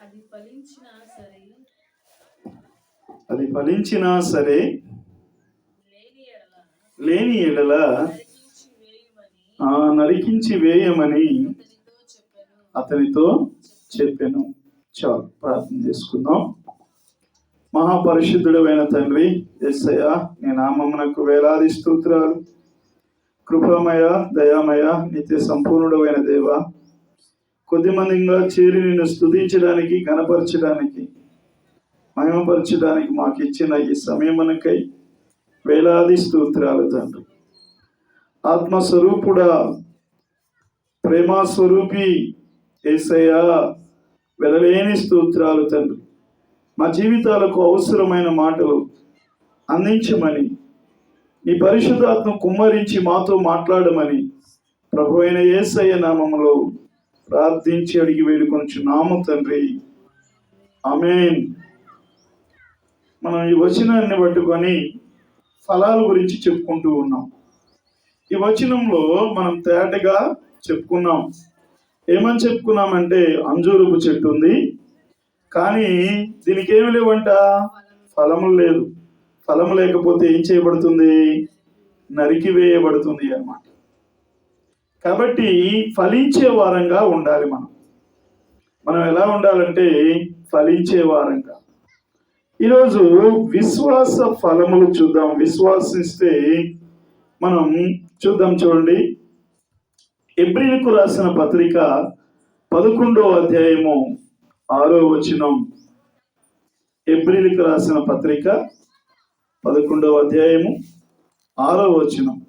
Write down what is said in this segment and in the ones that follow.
అది ఫలించినా సరే అది ఫలించినా సరే లేని ఎడల నరికించి వేయమని ఆ నరికించి వేయమని అతనితో చెప్పాను. చాలు ప్రార్థన చేసుకుందాం. మహాపరిశుద్ధుడైన తండ్రి ఎస్సయ్య నీ నామమునకు వేలాది స్తోత్రాలు. కృపమయ దయామయ నిత్య సంపూర్ణుడైన దేవ కొద్దిమందిగా చేరి నిన్ను స్థుతించడానికి కనపరచడానికి మహిమపరచడానికి మాకు ఇచ్చిన ఈ సమయమునకై వేలాది స్తోత్రాలు తండ్రి. ఆత్మస్వరూపుడా ప్రేమస్వరూపి స్వరూపి ఏసయ్య వెలలేని స్తోత్రాలు తండ్రి. మా జీవితాలకు అవసరమైన మాటలు అందించమని నీ పరిశుద్ధాత్మ కుమ్మరించి మాతో మాట్లాడమని ప్రభు అయిన ఏసయ్య నామములో ప్రార్థించి అడిగి వేడుకొంచున్నాము తండ్రి. ఆమెన్. మనం ఈ వచనాన్ని పట్టుకొని ఫలాల గురించి చెప్పుకుంటూ ఉన్నాం. ఈ వచనంలో మనం తేటగా చెప్పుకున్నాం. ఏమని చెప్పుకున్నామంటే అంజూరపు చెట్టు ఉంది. కానీ దీనికి ఏమి లేవంట? ఫలము లేదు. ఫలము లేకపోతే ఏం చేయబడుతుంది? నరికి వేయబడుతుంది అన్నమాట. కాబట్టి ఫలించే వారంగా ఉండాలి మనం. మనం ఎలా ఉండాలంటే ఫలించే వారంగా. ఈరోజు విశ్వాస ఫలములు చూద్దాం. విశ్వాసిస్తే మనం చూద్దాం చూడండి. ఎబ్రిల్కు రాసిన పత్రిక పదకొండో అధ్యాయము ఆరో వచనం. ఎబ్రిల్కు రాసిన పత్రిక పదకొండవ అధ్యాయము ఆరో వచనం.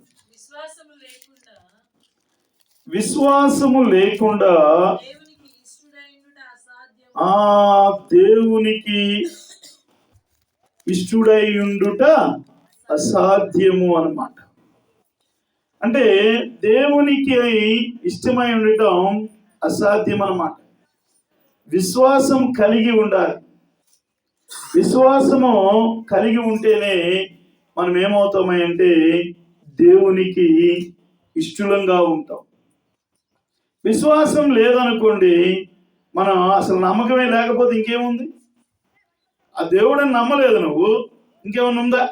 విశ్వాసము లేకుండా ఆ దేవునికి ఇష్టుడై ఉండుట అసాధ్యము అన్నమాట. అంటే దేవునికి ఇష్టమై ఉండటం అసాధ్యం అన్నమాట. విశ్వాసం కలిగి ఉండాలి. విశ్వాసము కలిగి ఉంటేనే మనం ఏమవుతామై అంటే దేవునికి ఇష్టలంగా ఉంటాం. విశ్వాసం లేదనుకోండి మనం అసలు నమ్మకమే లేకపోతే ఇంకేముంది? ఆ దేవుడిని నమ్మలేదు నువ్వు. ఇంకేమన్నా ఉందా?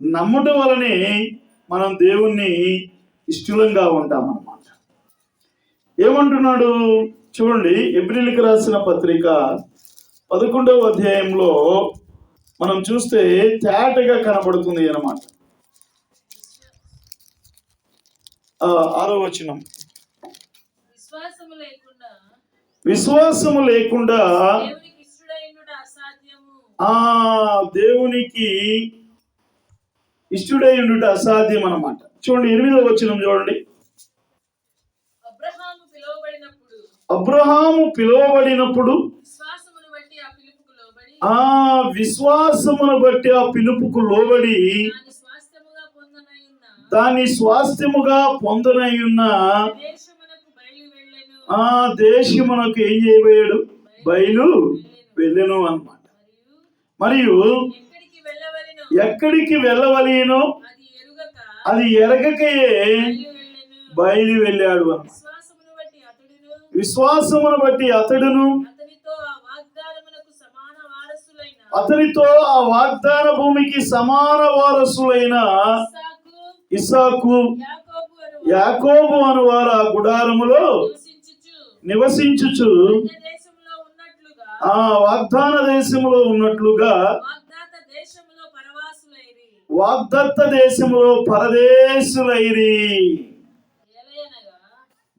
నమ్మటం వలనే మనం దేవుణ్ణి ఇష్టలంగా ఉంటాం ఏమంటున్నాడు? చూడండి ఎబ్రిల్కి రాసిన పత్రిక పదకొండవ అధ్యాయంలో మనం చూస్తే తేటగా కనబడుతుంది అనమాట ఆరో వచనం. విశ్వాసము లేకుండా విశ్వాసము ఆ దేవునికి ఇష్టడై ఉండుట అసాధ్యం అన్నమాట చూడండి ఎనిమిదో వచనం చూడండి. అబ్రహాము పిలువబడినప్పుడు ఆ విశ్వాసమును బట్టి ఆ పిలుపుకు లోబడి దాని స్వాస్థ్యముగా పొందనై ఉన్న దాని స్వాస్థ్యముగా పొందనై ఉన్న దేశమునకు బయలు వెళ్ళెను ఆ దేశమునకు ఏం చేయబోయాడు? బయలు వెళ్ళను అనమాట మరియు ఎక్కడికి వెళ్ళవలేనో అది ఎరగకయే బయలు వెళ్ళాడు విశ్వాసమును బట్టి అతడును అతనితో ఆ వాగ్దాన భూమికి సమాన వారసులైన ఇసాకు యాకోబు అనువారు ఆ గుడారములో నివసించుచు. దేశంలో ఆ వాగ్దాన దేశములో ఉన్నట్లుగా. వాగ్దత్త దేశములో పరదేశులైరి.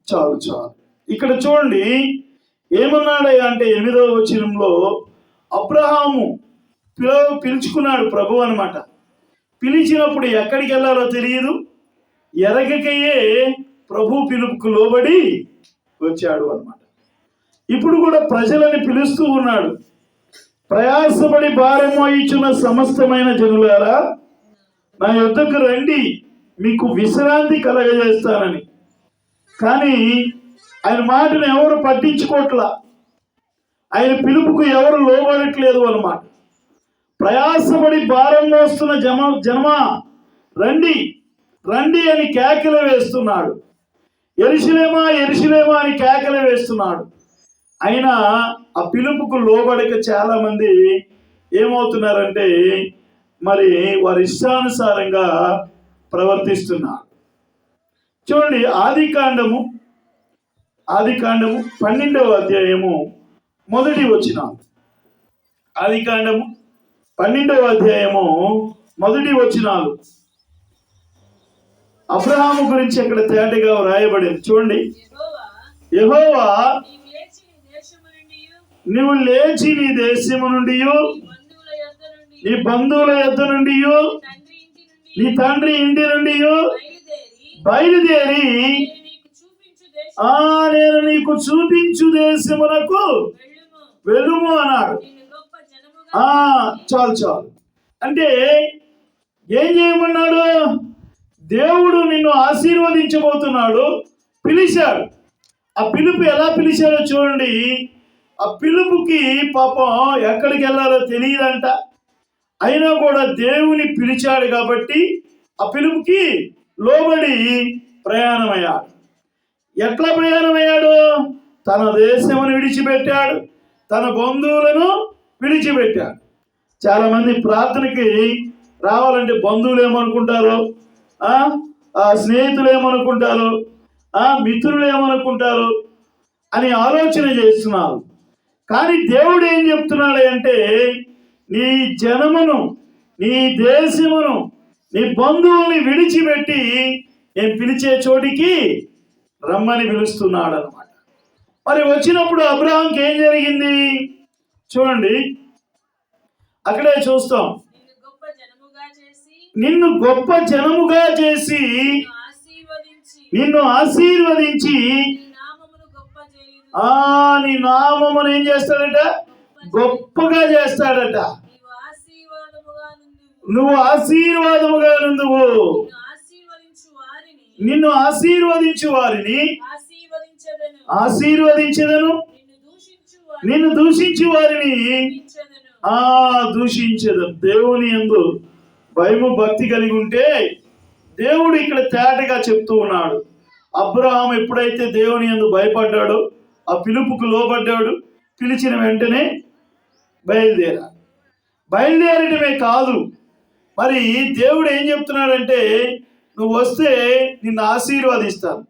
చాలు చాలు. ఇక్కడ చూడండి ఏమన్నాడయ్యా అంటే ఎనిమిదవ వచనంలో అబ్రహాము పిలవ పిలుచుకున్నాడు ప్రభు అన్నమాట. పిలిచినప్పుడు ఎక్కడికి వెళ్ళాలో తెలియదు. ఎరగకయే ప్రభు పిలుపుకు లోబడి వచ్చాడు అన్నమాట. ఇప్పుడు కూడా ప్రజలని పిలుస్తూ ఉన్నాడు. ప్రయాసపడి భారం వహించిన సమస్తమైన జనులారా నా యొద్దకు రండి మీకు విశ్రాంతి కలగజేస్తానని. కానీ ఆయన మాటను ఎవరు పట్టించుకోవట్లా ఆయన పిలుపుకు ఎవరు లోబడట్లేదు అనమాట ప్రయాసపడి భారం మోస్తున్న జమ జనమా రండి రండి అని కేకలు వేస్తున్నాడు. ఎరుసలేమా ఎరుసలేమా అని కేకలు వేస్తున్నాడు. అయినా ఆ పిలుపుకు లోబడక చాలా మంది ఏమవుతున్నారంటే మరి వారి ఇష్టానుసారంగా ప్రవర్తిస్తున్నారు. చూడండి ఆది కాండము ఆది కాండము పన్నెండవ అధ్యాయము మొదటి వచ్చిన ఆది కాండము పన్నెండవ అధ్యాయము మొదటి వచ్చినాలు అబ్రహాము గురించి అక్కడ తేటగా వ్రాయబడింది. చూడండి. యహోవా నీవు లేచి నీ నువ్వు లేచి నీ దేశము నుండి నీ బంధువుల యొద్ద నుండి నీ తండ్రి ఇంటి నుండి బయలుదేరి ఆ నేను నీకు చూపించు దేశమునకు వెళ్ళుము వెలుము అన్నాడు ఆ చాలు చాలు. అంటే ఏం చేయమన్నాడు? దేవుడు నిన్ను ఆశీర్వదించబోతున్నాడు. పిలిచాడు ఆ పిలుపు ఎలా పిలిచాడో చూడండి. ఆ పిలుపుకి పాపం ఎక్కడికి వెళ్ళాలో తెలియదంట. అయినా కూడా దేవుని పిలిచాడు కాబట్టి ఆ పిలుపుకి లోబడి ప్రయాణమయ్యాడు. ఎట్లా ప్రయాణమయ్యాడు? తన దేశమును విడిచిపెట్టాడు. తన బంధువులను విడిచిపెట్టాడు. చాలామంది ప్రార్థనకి రావాలంటే బంధువులు ఏమనుకుంటారు? స్నేహితులు ఏమనుకుంటారు? ఆ మిత్రులు ఏమనుకుంటారు? అని ఆలోచన చేస్తున్నారు. కానీ దేవుడు ఏం చెప్తున్నాడు అంటే నీ జనమును నీ దేశమును నీ బంధువుల్ని విడిచిపెట్టి నేను పిలిచే చోటికి రమ్మని పిలుస్తున్నాడు అనమాట మరి వచ్చినప్పుడు అబ్రహాంకి ఏం జరిగింది? చూడండి. అక్కడే చూస్తాం నిన్ను గొప్ప జనముగా చేసి నిన్ను గొప్ప జనముగా చేసి నిన్ను ఆశీర్వదించి ఆ నీ నామమును ఏం చేస్తాడట? గొప్పగా చేస్తాడట. ఆశీర్వాదముగా నువ్వు ఆశీర్వాదముగా నుందువు నిన్ను ఆశీర్వదించు వారిని. ఆశీర్వదించదను. నిన్ను దూషించు వారిని. ఆ దూషించదు దేవుని యందు భయము భక్తి కలిగి ఉంటే దేవుడు ఇక్కడ తేటగా చెప్తూ ఉన్నాడు. అబ్రహాం ఎప్పుడైతే దేవుని ఎందు భయపడ్డాడో ఆ పిలుపుకు లోబడ్డాడు పిలిచిన వెంటనే బయలుదేరా బయలుదేరటమే కాదు మరి దేవుడు ఏం చెప్తున్నాడంటే నువ్వు వస్తే నిన్ను ఆశీర్వదిస్తాను.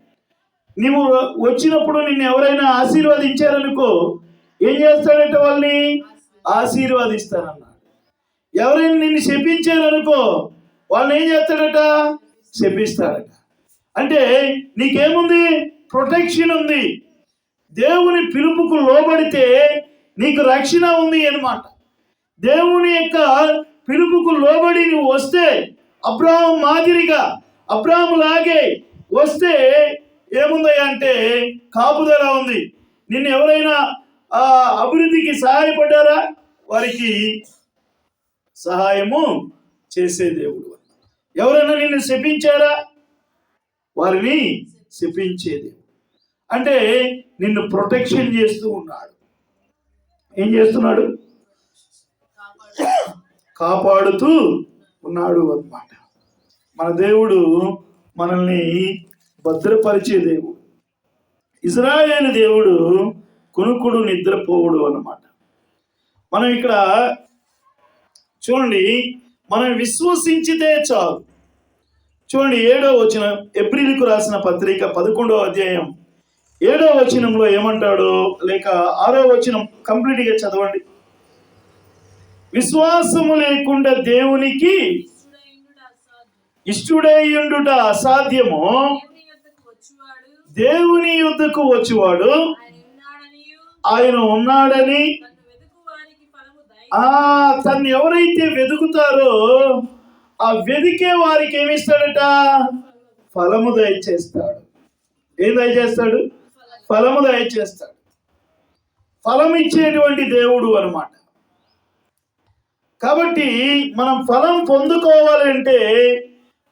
నువ్వు వచ్చినప్పుడు నిన్ను ఎవరైనా ఆశీర్వదించారనుకో ఏం చేస్తాడంటే వాళ్ళని ఆశీర్వదిస్తానన్నాడు. ఎవరైనా నిన్ను శపించారనుకో వాళ్ళని ఏం చేస్తాడట? శపిస్తాడట. అంటే నీకేముంది? ప్రొటెక్షన్ ఉంది. దేవుని పిలుపుకు లోబడితే నీకు రక్షణ ఉంది అనమాట దేవుని యొక్క పిలుపుకు లోబడి నువ్వు వస్తే అబ్రాహం మాదిరిగా అబ్రాహం లాగే వస్తే ఏముందయ్యా అంటే కాపుదల ఉంది. నిన్ను ఎవరైనా ఆ అభివృద్ధికి సహాయపడ్డారా? వారికి సహాయము చేసే దేవుడు ఎవరైనా నిన్ను శపించారా? వారిని శపించే దేవుడు. అంటే నిన్ను ప్రొటెక్షన్ చేస్తూ ఉన్నాడు. ఏం చేస్తున్నాడు? కాపాడుతూ ఉన్నాడు అనమాట మన దేవుడు మనల్ని భద్రపరిచే దేవుడు. ఇజ్రాయేల్ దేవుడు కొనుక్కుడు నిద్రపోవుడు అన్నమాట. మనం ఇక్కడ చూడండి మనం విశ్వసించితే చాలు. చూడండి ఏడో వచన ఏప్రిల్కు రాసిన పత్రిక పదకొండవ అధ్యాయం. ఏడో వచనంలో ఏమంటాడు? లేక ఆరో వచనం కంప్లీట్గా చదవండి. విశ్వాసము లేకుండా దేవునికి ఇష్టడైయుండుట అసాధ్యము. దేవుని యుద్ధకు వచ్చివాడు ఆయన ఉన్నాడని తన్ను వెదుకు వారికి ఫలము దయ ఆ తను ఎవరైతే వెతుకుతారో ఆ వెదికే వారికి ఏమిస్తాడట? ఫలము దయచేస్తాడు. ఏం దయచేస్తాడు? ఫలము దయచేస్తాడు. ఫలం ఇచ్చేటువంటి దేవుడు అనమాట కాబట్టి మనం ఫలం పొందుకోవాలంటే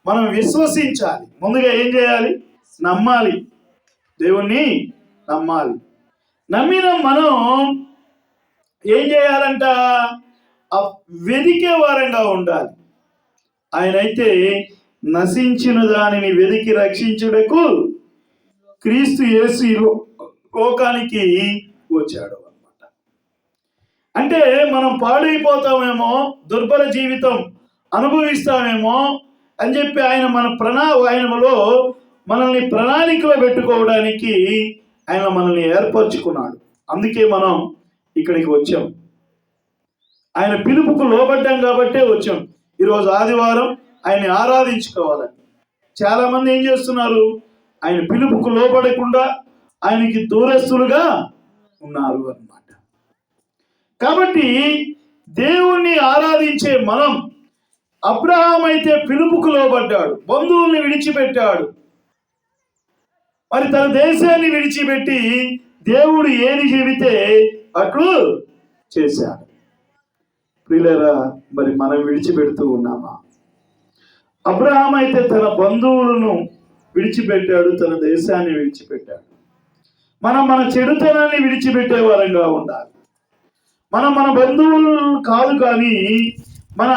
మనం విశ్వసించాలి. ముందుగా ఏం చేయాలి? నమ్మాలి. దేవుణ్ణి నమ్మాలి. నమ్మిన మనం ఏం చేయాలంట? వెదికే వారంగా ఉండాలి. ఆయనైతే నశించిన దానిని వెదికి రక్షించుటకు క్రీస్తు యేసు లోకానికి వచ్చాడు అన్నమాట. అంటే మనం పాడైపోతామేమో దుర్బల జీవితం అనుభవిస్తామేమో అని చెప్పి ఆయన మన ప్రణా ఆయనలో మనల్ని ప్రణాళికలో పెట్టుకోవడానికి ఆయన మనల్ని ఏర్పరచుకున్నాడు. అందుకే మనం ఇక్కడికి వచ్చాం. ఆయన పిలుపుకు లోబడ్డాం కాబట్టే వచ్చాం. ఈరోజు ఆదివారం ఆయన్ని ఆరాధించుకోవాలని. చాలా మంది ఏం చేస్తున్నారు? ఆయన పిలుపుకు లోబడకుండా ఆయనకి దూరస్తులుగా ఉన్నారు అన్నమాట. కాబట్టి దేవుణ్ణి ఆరాధించే మనం అబ్రహాం అయితే పిలుపుకు లోబడ్డాడు బంధువుల్ని విడిచిపెట్టాడు. మరి తన దేశాన్ని విడిచిపెట్టి దేవుడు ఏది చెబితే అట్లు చేశాడు. ప్రియులరా మరి మనం విడిచిపెడుతూ ఉన్నామా? అబ్రహాం అయితే తన బంధువులను విడిచిపెట్టాడు తన దేశాన్ని విడిచిపెట్టాడు. మనం మన చెడుతనాన్ని విడిచిపెట్టే వారంగా ఉండాలి. మనం మన బంధువులు కాదు కానీ మన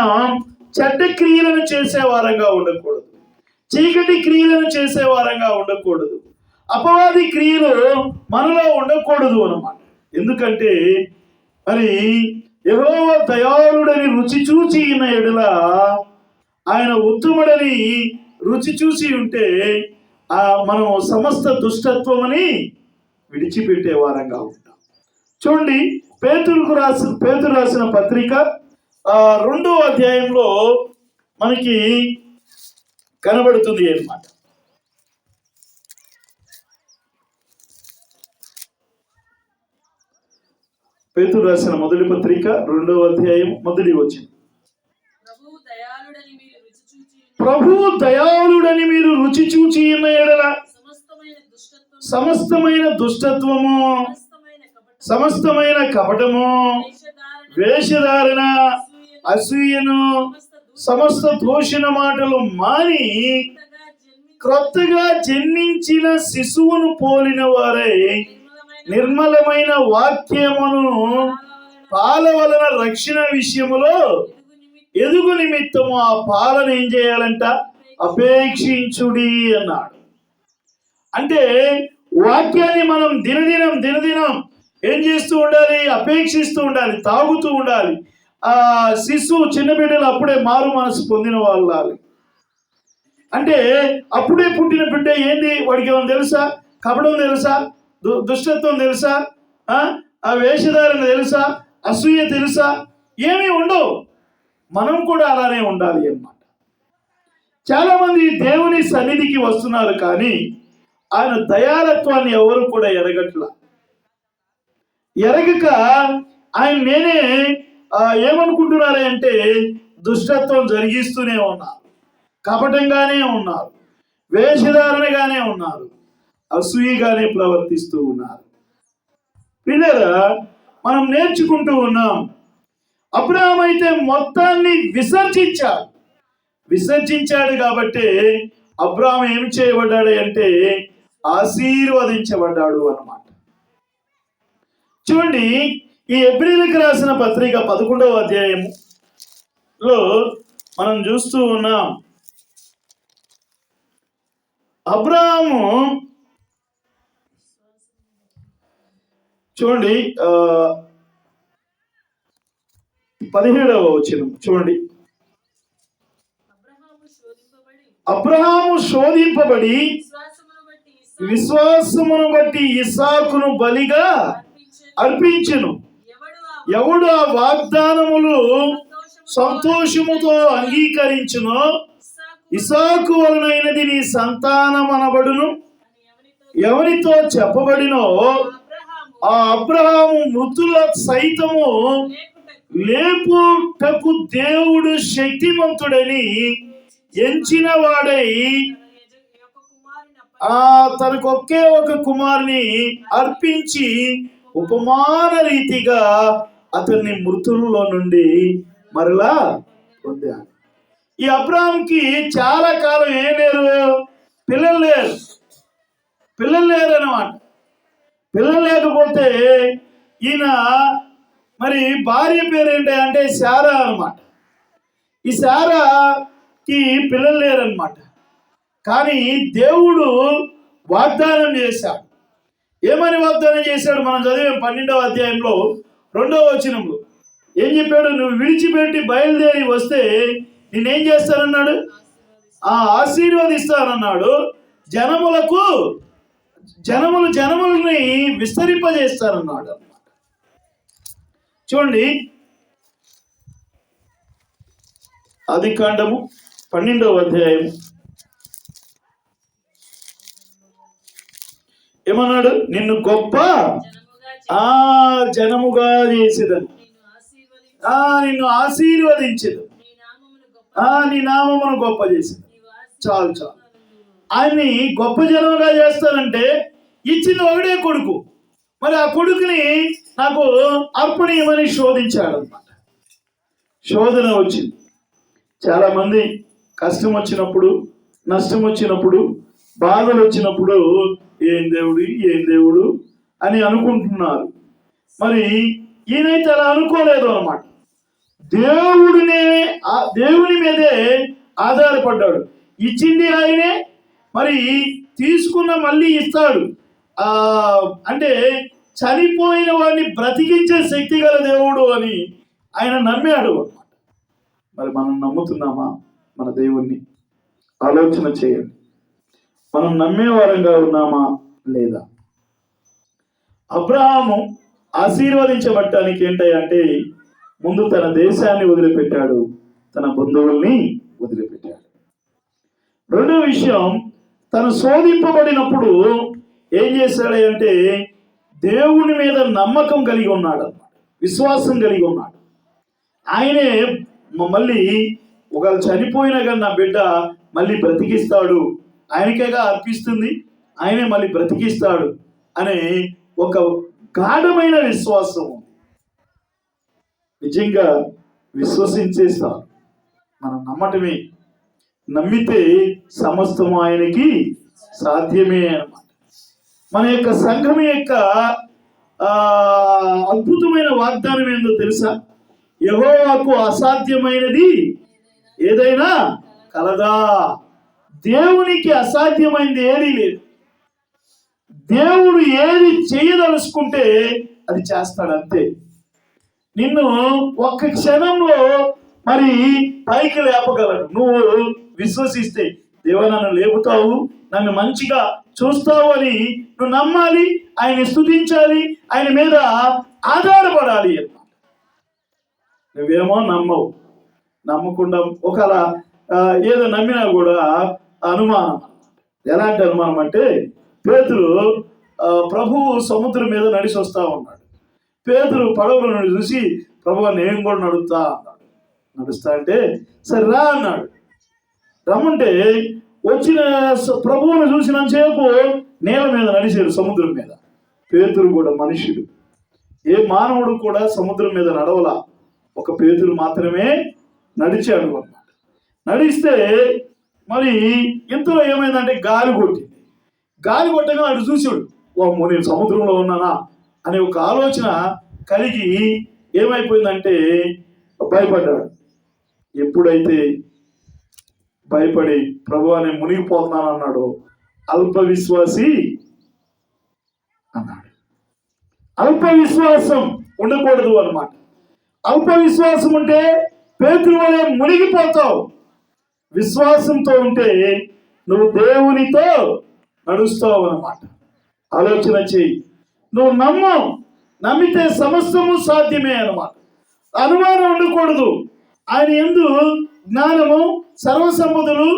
చెడ్డ క్రియలను చేసే వారంగా ఉండకూడదు. చీకటి క్రియలను చేసే వారంగా ఉండకూడదు. అపవాది క్రియలు మనలో ఉండకూడదు అన్నమాట. ఎందుకంటే మరి ఎవరో దయాళుడని రుచి చూచి ఉన్న ఎడల ఆయన ఉత్తముడని రుచి చూసి ఉంటే ఆ మనం సమస్త దుష్టత్వమని విడిచిపెట్టే వారంగా ఉంటాం. చూడండి పేతులకు రాసిన పేతులు రాసిన పత్రిక ఆ, రెండో అధ్యాయంలో మనకి కనబడుతుంది అనమాట పేతురు రాసిన మొదటి పత్రిక రెండో అధ్యాయం మొదటి వచ్చింది ప్రభు దయాళుడని మీరు రుచి చూచి ఉన్న ఎడల సమస్తమైన దుష్టత్వం సమస్తమైన దుష్టత్వము సమస్తమైన కపటం సమస్తమైన కపటము వేషధారణ అసూయను, సమస్త దూషణ మాటలు మాని క్రొత్తగా జన్మించిన శిశువును పోలిన వారై నిర్మలమైన వాక్యమును పాల వలన రక్షణ విషయములో ఎదుగు నిమిత్తం నిమిత్తము ఆ పాలను ఏం చేయాలంట? అపేక్షించుడి అన్నాడు. అంటే వాక్యాన్ని మనం దినదినం దినదినం ఏం చేస్తూ ఉండాలి? అపేక్షిస్తూ ఉండాలి తాగుతూ ఉండాలి. ఆ శిశువు చిన్న బిడ్డలు అప్పుడే మారు మనసు పొందిన వాళ్ళు అంటే అప్పుడే పుట్టిన బిడ్డ ఏంది? వాడికి ఏమైనా తెలుసా? కపడం తెలుసా? దు దుష్టత్వం తెలుసా? ఆ? వేషధారణ తెలుసా? అసూయ తెలుసా? ఏమీ ఉండవు. మనం కూడా అలానే ఉండాలి అన్నమాట. చాలామంది దేవుని సన్నిధికి వస్తున్నారు కానీ ఆయన దయాలత్వాన్ని ఎవరు కూడా ఎరగట్ల. ఎరగక ఆయన నేనే ఏమనుకుంటున్నారే అంటే దుష్టత్వం జరిగిస్తూనే ఉన్నారు. కపటంగానే ఉన్నారు. వేషధారణగానే ఉన్నారు. అసూయగానే ప్రవర్తిస్తూ ఉన్నారు. పిల్లరా మనం నేర్చుకుంటూ ఉన్నాం. అబ్రహాం అయితే మొత్తాన్ని విసర్జించాడు. విసర్జించాడు కాబట్టి అబ్రహాం ఏం చేయబడ్డాడు అంటే ఆశీర్వదించబడ్డాడు అన్నమాట. చూడండి ఈ ఏప్రిల్కి రాసిన పత్రిక పదకొండవ అధ్యాయములో మనం చూస్తూ ఉన్నాం. అబ్రాహము చూడండి పదిహేడవ వచనం చూడండి. అబ్రహాము శోధింపబడి విశ్వాసమును బట్టి ఇసాకును బలిగా అర్పించెను. ఎవడు ఆ వాగ్దానములు సంతోషముతో అంగీకరించునో ఇసాకు వలనైనది నీ సంతానమనబడును. అని ఎవరితో చెప్పబడినో ఆ అబ్రహాము మృతుల సైతము లేపుటకు దేవుడు శక్తిమంతుడని ఎంచిన వాడై ఆ తనకు ఒకే ఒక కుమారుని అర్పించి ఉపమాన రీతిగా అతన్ని మృతుల్లో నుండి మరలా పొందాడు. ఈ అబ్రాహంకి చాలా కాలం ఏం లేరు పిల్లలు లేరు. పిల్లలు లేరు అనమాట పిల్లలు లేకపోతే ఈయన మరి భార్య పేరేంటి అంటే శారా అనమాట ఈ శారాకి పిల్లలు లేరన్నమాట. కానీ దేవుడు వాగ్దానం చేశాడు. ఏమని వాగ్దానం చేశాడు? మనం చదివే పన్నెండవ అధ్యాయంలో రెండవ వచనంలో. ఏం చెప్పాడు? నువ్వు విడిచిపెట్టి బయలుదేరి వస్తే నేనేం చేస్తానన్నాడు? ఆ ఆశీర్వదిస్తానన్నాడు జనములకు జనములు జనములని విస్తరింపజేస్తానన్నాడు చూడండి. అది కాండము పన్నెండవ అధ్యాయం ఏమన్నాడు? నిన్ను గొప్ప ఆ జనముగా చేసేదని. ఆ నిన్ను ఆశీర్వదించదు ఆ నీ నామమును గొప్ప చేసింది చాలు చాలు. ఆయన్ని గొప్ప జనంగా చేస్తానంటే ఇచ్చింది ఒకడే కొడుకు. మరి ఆ కొడుకుని నాకు అర్పణీయమని శోధించాడు అనమాట శోధన వచ్చింది. చాలా మంది కష్టం వచ్చినప్పుడు నష్టం వచ్చినప్పుడు బాధలు వచ్చినప్పుడు ఏం దేవుడు ఏం దేవుడు అని అనుకుంటున్నారు. మరి ఈయనైతే అలా అనుకోలేదు అనమాట దేవుడినే ఆ దేవుని మీదే ఆధారపడ్డాడు. ఇచ్చింది ఆయనే మరి తీసుకున్న మళ్ళీ ఇస్తాడు. అంటే చనిపోయిన వాడిని బ్రతికించే శక్తి గల దేవుడు అని ఆయన నమ్మాడు అనమాట మరి మనం నమ్ముతున్నామా? మన దేవుణ్ణి. ఆలోచన చేయండి. మనం నమ్మేవారంగా ఉన్నామా? లేదా? అబ్రహాము ఆశీర్వదించబట్టానికి ఏంటంటే ముందు తన దేశాన్ని వదిలిపెట్టాడు. తన బంధువుల్ని వదిలిపెట్టాడు. రెండో విషయం తను శోధింపబడినప్పుడు ఏం చేశాడు అంటే దేవుని మీద నమ్మకం కలిగి ఉన్నాడు అన్నమాట. విశ్వాసం కలిగి ఉన్నాడు. ఆయనే మళ్ళీ ఒకవేళ చనిపోయినా కానీ నా బిడ్డ మళ్ళీ బ్రతికిస్తాడు. ఆయనకేగా అర్పిస్తుంది? ఆయనే మళ్ళీ బ్రతికిస్తాడు అనే ఒక గాఢమైన విశ్వాసం ఉంది. నిజంగా విశ్వసించేస్తాం మనం నమ్మటమే నమ్మితే సమస్తము ఆయనకి సాధ్యమే అనమాట మన యొక్క సంఘం యొక్క అద్భుతమైన వాగ్దానం ఏందో తెలుసా? యహోవాకు అసాధ్యమైనది ఏదైనా కలదా. దేవునికి అసాధ్యమైనది ఏదీ లేదు. దేవుడు ఏది చేయదలుచుకుంటే అది చేస్తాడు అంతే. నిన్ను ఒక్క క్షణంలో మరి పైకి లేపగలడు. నువ్వు విశ్వసిస్తే దేవ నన్ను లేపుతావు నన్ను మంచిగా చూస్తావు అని నువ్వు నమ్మాలి ఆయన స్తుతించాలి ఆయన మీద ఆధారపడాలి అన్నమాట నువ్వేమో నమ్మవు. నమ్మకుండా ఒకవేళ ఏదో నమ్మినా కూడా అనుమానం. ఎలాంటి అనుమానం అంటే పేతులు ఆ, ప్రభువు సముద్రం మీద నడిచి వస్తా ఉన్నాడు. పేతులు పడవలను నుండి చూసి ప్రభు నేను కూడా నడుస్తా అన్నాడు. నడుస్తా అంటే సరే రా అన్నాడు. రమ్మంటే వచ్చిన స- ప్రభువును చూసినంతసేపు నేల మీద నడిచాడు సముద్రం మీద. పేతురు కూడా మనుషుడు. ఏ మానవుడు కూడా సముద్రం మీద నడవలా. ఒక పేతురు మాత్రమే నడిచాడు అన్నమాట. నడిస్తే మరి ఇంతలో ఏమైందంటే గాలి కొట్టింది. గాలి కొట్టగా అటు చూసాడు ఓ నేను సముద్రంలో ఉన్నానా అనే ఒక ఆలోచన కలిగి ఏమైపోయిందంటే భయపడ్డాడు. ఎప్పుడైతే భయపడి ప్రభు నేను మునిగిపోతున్నాను అన్నాడు. అల్ప విశ్వాసి అన్నాడు. అల్ప విశ్వాసం ఉండకూడదు అనమాట అల్ప విశ్వాసం ఉంటే పేతులు వలె మునిగిపోతావు. విశ్వాసంతో ఉంటే నువ్వు దేవునితో నడుస్తావు అనమాట ఆలోచన చేయి నువ్వు నమ్ము నమ్మితే సమస్తము సాధ్యమే అనమాట అనుమానం ఉండకూడదు. ఆయన ఎందు జ్ఞానము సర్వసంపదలు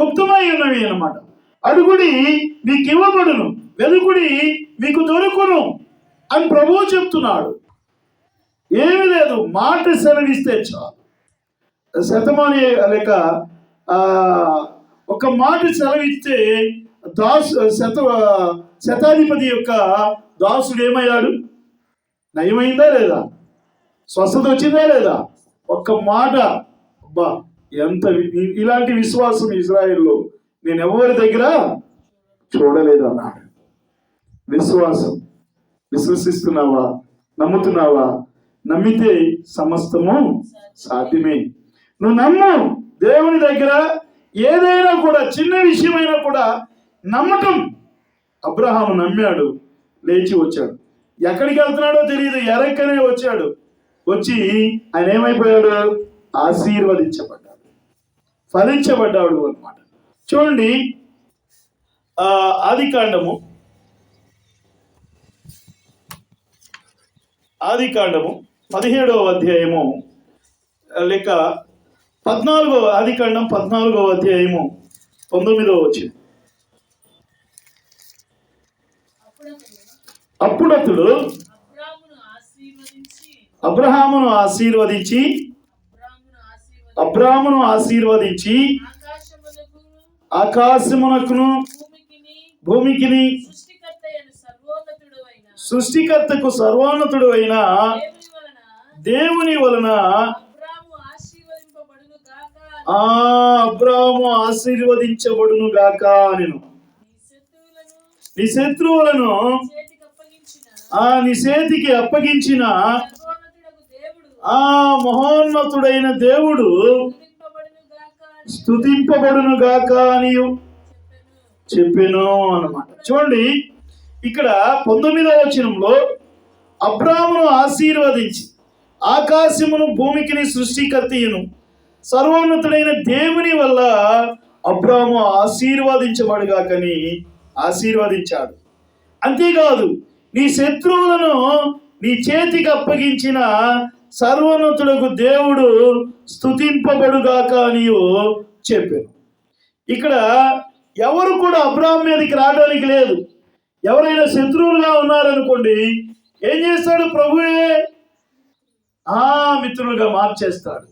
గుప్తమై ఉన్నవి అన్నమాట. అడుగుడి మీకు ఇవ్వబడును వెలుగుడి మీకు దొరుకును అని ప్రభువు చెప్తున్నాడు. ఏమి లేదు మాట సెలవిస్తే చాలు. శతమాని లేక ఒక మాట సెలవిస్తే దాసు శత శతాధిపతి యొక్క దాసుడు ఏమయ్యాడు? నయమైందా లేదా? స్వస్థత వచ్చిందా లేదా? ఒక్క మాట అబ్బా ఎంత ఇలాంటి విశ్వాసం ఇజ్రాయెల్లో నేను ఎవరి దగ్గర చూడలేదు అన్నాడు విశ్వాసం. విశ్వసిస్తున్నావా? నమ్ముతున్నావా? నమ్మితే సమస్తము సాధ్యమే. నువ్వు నమ్ము. దేవుని దగ్గర ఏదైనా కూడా చిన్న విషయమైనా కూడా నమ్మటం. అబ్రహాము నమ్మాడు. లేచి వచ్చాడు. ఎక్కడికి వెళ్తున్నాడో తెలియదు. ఎరక్కనే వచ్చాడు. వచ్చి ఆయన ఏమైపోయాడు? ఆశీర్వదించబడి ఫలించబడ్డాడు అన్నమాట. చూడండి ఆ ఆది కాండము ఆది కాండము పదిహేడవ అధ్యాయము లేక పద్నాలుగో ఆది కాండం పద్నాలుగవ అధ్యాయము పంతొమ్మిదవ వచ్చింది అప్పుడు అప్పుడు అతడు అతడు అబ్రామును ఆశీర్వదించి అబ్రహామును ఆశీర్వదించి ఆకాశమునకును భూమికిని సృష్టికర్తకు సర్వోన్నతుడు అయిన దేవుని వలన ఆ ఆశీర్వదించబడును గాక నేను నీ శత్రువులను ఆ నిసేతికి అప్పగించిన ఆ మహోన్నతుడైన దేవుడు స్తుతింపబడును గాక అని చెప్పాను అనమాట చూడండి ఇక్కడ పంతొమ్మిదవ వచనంలో అబ్రామును ఆశీర్వదించి ఆకాశమును భూమికిని సృష్టికర్తయ్యను. సర్వోన్నతుడైన దేవుని వల్ల అబ్రాము ఆశీర్వదించబడుగాకని ఆశీర్వదించాడు. అంతేకాదు నీ శత్రువులను నీ చేతికి అప్పగించిన సర్వోన్నతుడకు దేవుడు స్థుతింపబడుగాక అని చెప్పాను ఇక్కడ ఎవరు కూడా అబ్రాహం మీదకి రావడానికి లేదు. ఎవరైనా శత్రువులుగా ఉన్నారనుకోండి ఏం చేస్తాడు ప్రభువే? ఆ మిత్రులుగా మార్చేస్తాడు.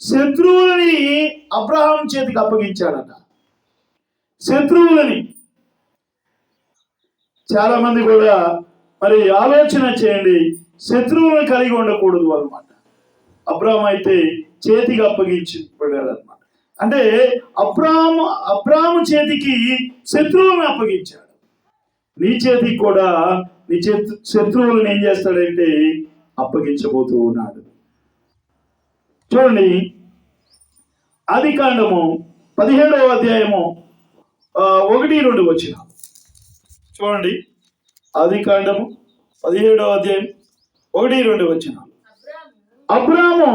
శత్రువులని అబ్రహాం చేతికి అప్పగించాడట. శత్రువులని. చాలా మంది కూడా మరి ఆలోచన చేయండి శత్రువులను కలిగి ఉండకూడదు అనమాట అబ్రాహం అయితే చేతికి అప్పగించబడాడు అనమాట అంటే అబ్రాహం అబ్రాహము చేతికి శత్రువులను అప్పగించాడు. నీ చేతికి కూడా నీ చేతు శత్రువులను ఏం చేస్తాడంటే అప్పగించబోతూ ఉన్నాడు. చూడండి ఆది కాండము పదిహేడవ అధ్యాయము ఒకటి రెండు వచ్చిన. చూడండి ఆది కాండము పదిహేడవ అధ్యాయం ఒకటి రెండు వచ్చిన అబ్రాము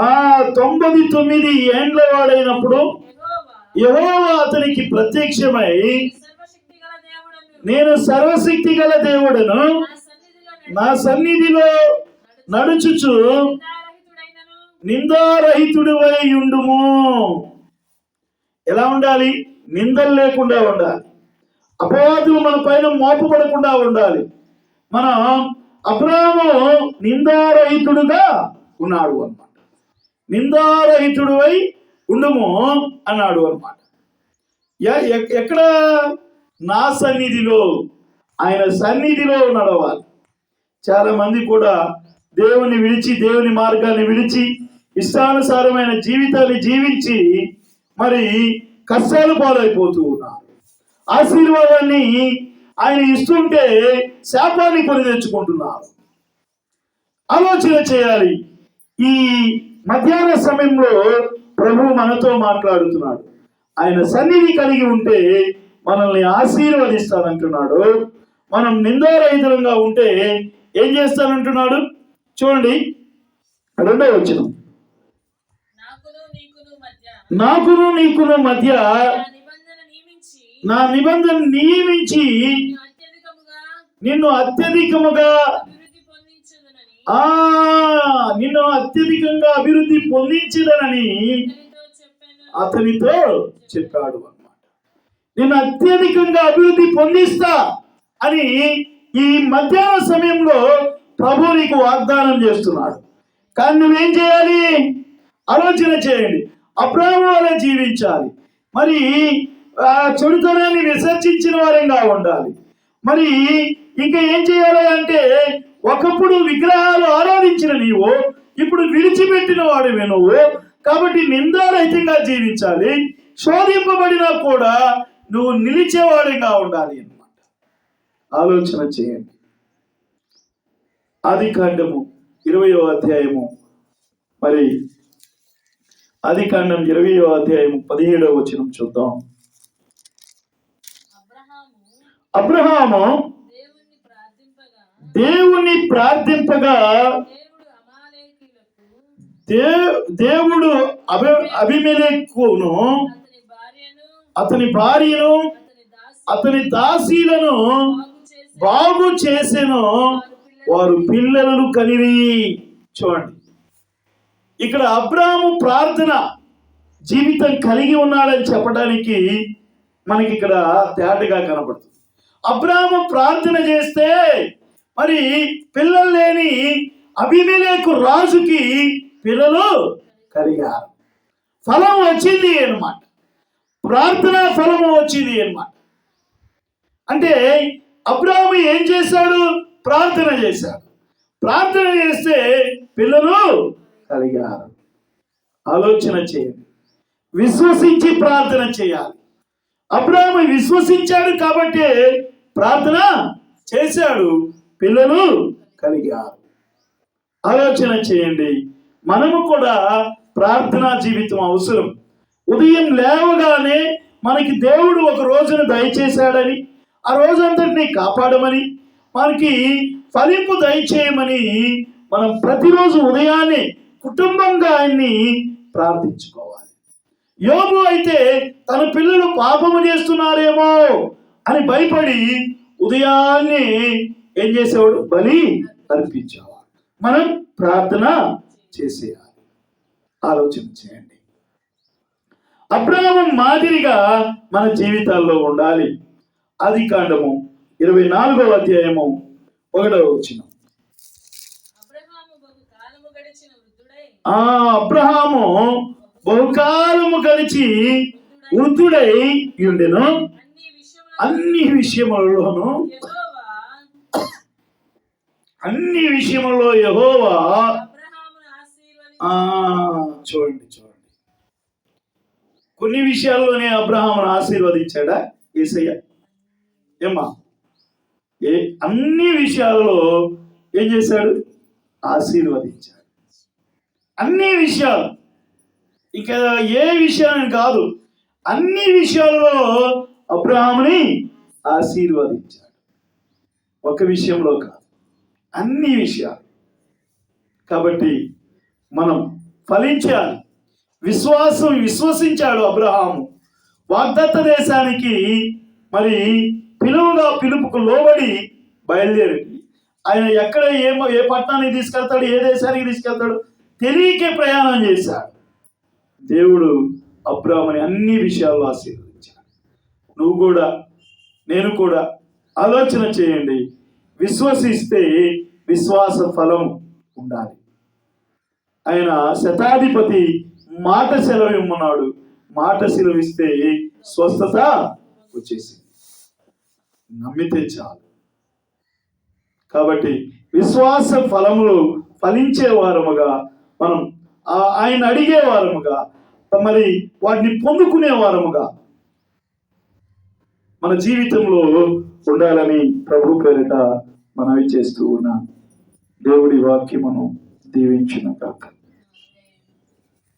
ఆ తొంభై తొమ్మిది ఏండ్ల వాడైనప్పుడు యహోవా అతనికి ప్రత్యక్షమై నేను సర్వశక్తి గల దేవుడను నా సన్నిధిలో నడుచుచు నిందారహితుడివై ఉండుము ఎలా ఉండాలి? నిందలు లేకుండా ఉండాలి. అపవాదులు మన పైన మోపబడకుండా ఉండాలి. మనం అబ్రాము నిందారహితుడుగా ఉన్నాడు అన్నమాట. అయి ఉండుము అన్నాడు అన్నమాట. ఎక్కడ? నా సన్నిధిలో. ఆయన సన్నిధిలో నడవాలి. చాలా మంది కూడా దేవుని విడిచి దేవుని మార్గాన్ని విడిచి ఇష్టానుసారమైన జీవితాన్ని జీవించి మరి కష్టాలు పాలైపోతూ ఉన్నారు. ఆశీర్వాదాన్ని ఆయన ఇస్తుంటే శాపాన్ని కొని తెచ్చుకుంటున్నారు ఆలోచన చేయాలి. ఈ మధ్యాహ్న సమయంలో ప్రభు మనతో మాట్లాడుతున్నాడు. ఆయన సన్నిధి కలిగి ఉంటే మనల్ని ఆశీర్వదిస్తానంటున్నాడు. మనం నిందారహితంగా ఉంటే ఏం చేస్తానంటున్నాడు? చూడండి. రెండో వచ్చిన నాకును నీకును మధ్య నా నిబంధన నియమించి నిన్ను అత్యధికముగా నిన్ను ఆ నిన్ను అత్యధికంగా అభివృద్ధి పొందించదనని అతనితో చెప్పాడు అన్నమాట. నేను అత్యధికంగా అభివృద్ధి పొందిస్తా అని ఈ మధ్యాహ్న సమయంలో ప్రభు నీకు వాగ్దానం చేస్తున్నాడు. కానీ నువ్వేం చేయాలి? ఆలోచన చేయండి. అబ్రాహం వలె జీవించాలి. మరి ఆ చెడుతనాన్ని విసర్జించిన వారంగా ఉండాలి. మరి ఇంకా ఏం చేయాలి అంటే ఒకప్పుడు విగ్రహాలు ఆరాధించిన నీవు ఇప్పుడు విడిచిపెట్టిన వాడివే నువ్వు. కాబట్టి నిందారహితంగా జీవించాలి. శోధింపబడినా కూడా నువ్వు నిలిచేవాడిగా ఉండాలి అన్నమాట. ఆలోచన చేయండి. ఆది కాండము ఇరవయో అధ్యాయము. మరి ఆది కాండం ఇరవయో అధ్యాయము పదిహేడవ వచనం చూద్దాం. అబ్రహాము అబ్రహాము దేవుణ్ణి ప్రార్థింపగా దే దేవుడు అభి అభిమెలెక్కును అతని భార్యను అతని దాసీలను బాగు చేసి బాగు చేసెను. వారు పిల్లలను కనిరి. చూడండి. ఇక్కడ అబ్రాము ప్రార్థన జీవితం కలిగి ఉన్నాడని చెప్పడానికి మనకి ఇక్కడ తేటగా కనపడుతుంది అబ్రాము ప్రార్థన చేస్తే మరి పిల్లలు లేని అభిమేలేకు రాజుకి పిల్లలు కలిగారు. ఫలం వచ్చింది అన్నమాట. ప్రార్థన ఫలము వచ్చింది అన్నమాట. అంటే అబ్రాహము ఏం చేశాడు? ప్రార్థన చేశాడు. ప్రార్థన చేస్తే పిల్లలు కలిగారు. ఆలోచన చేయండి. విశ్వసించి ప్రార్థన చేయాలి. అబ్రాహ్మ విశ్వసించాడు కాబట్టి ప్రార్థన చేశాడు. పిల్లలు కలిగారు. ఆలోచన చేయండి. మనము కూడా ప్రార్థనా జీవితం అవసరం. ఉదయం లేవగానే మనకి దేవుడు ఒక రోజును దయచేశాడని ఆ రోజంతటిని కాపాడమని మనకి ఫలింపు దయచేయమని మనం ప్రతిరోజు ఉదయాన్నే కుటుంబంగా ఆయన్ని ప్రార్థించుకోవాలి. యోగు అయితే తన పిల్లలు పాపము చేస్తున్నారేమో అని భయపడి ఉదయాన్నే ఏం చేసేవాడు? బలి అర్పించేవాడు. మనం ప్రార్థన చేసేయాలి. ఆలోచన చేయండి. అబ్రాహం మాదిరిగా మన జీవితాల్లో ఉండాలి. ఆది కాండము ఇరవై నాలుగవ అధ్యాయము ఒకటవ వచ్చిన ఆ అబ్రహాము బహుకాలము గడిచి వృద్ధుడై ఉండెను. అన్ని విషయములలోను అన్ని విషయములలో యహోవా చూడండి చూడండి. కొన్ని విషయాల్లోనే అబ్రహామును ఆశీర్వదించాడా? ఏసయ్య? ఏమ్మా? ఏ అన్ని విషయాలలో ఏం చేశాడు? ఆశీర్వదించాడు. అన్ని విషయాలు. ఇక ఏ విషయాన్ని కాదు అన్ని విషయాల్లో అబ్రహాముని ఆశీర్వదించాడు. ఒక విషయంలో కాదు. అన్ని విషయాలు. కాబట్టి మనం ఫలించాలి. విశ్వాసం విశ్వసించాడు అబ్రహాము. వాగ్దత్త దేశానికి మరి పిలువుగా పిలుపుకు లోబడి బయలుదేరి. ఆయన ఎక్కడ ఏ ఏ పట్టణానికి తీసుకెళ్తాడు ఏ దేశానికి తీసుకెళ్తాడు తెలియకే ప్రయాణం చేశాడు. దేవుడు అబ్రాహ్మని అన్ని విషయాల్లో ఆశీర్వదించాడు. నువ్వు కూడా నేను కూడా ఆలోచన చేయండి. విశ్వసిస్తే విశ్వాస ఫలం ఉండాలి. ఆయన శతాధిపతి మాట సెలవు ఇమ్మన్నాడు మాట సెలవిస్తే స్వస్థత వచ్చేసింది. నమ్మితే చాలు. కాబట్టి విశ్వాస ఫలములు ఫలించే వారముగా మనం ఆయన అడిగే వారముగా మరి వాటిని పొందుకునే వారముగా మన జీవితంలో ఉండాలని ప్రభు పేరిట మనవి చేస్తూ ఉన్న దేవుడి వాక్యమును దీవించిన కాక